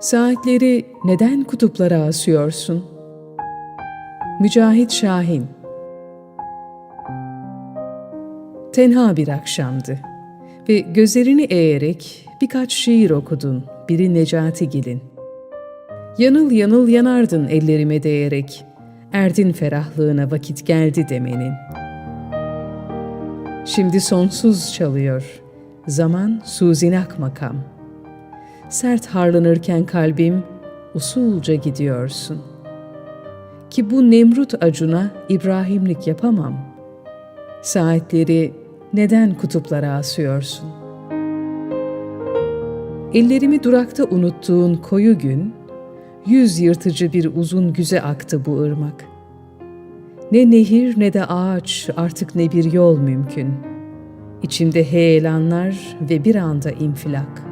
Saatleri neden kutuplara asıyorsun? Mücahit Şahin Tenha bir akşamdı ve gözlerini eğerek birkaç şiir okudun, biri Necati Gil'in. Yanıl yanıl yanardın ellerime değerek, erdin ferahlığına vakit geldi demenin. Şimdi sonsuz çalıyor, zaman suzinak makam. Sert harlanırken kalbim, usulca gidiyorsun. Ki bu Nemrut acuna İbrahimlik yapamam. Saatleri neden kutuplara asıyorsun? Ellerimi durakta unuttuğun koyu gün, yüz yırtıcı bir uzun güze aktı bu ırmak. Ne nehir ne de ağaç, artık ne bir yol mümkün. İçimde heyelanlar ve bir anda infilak.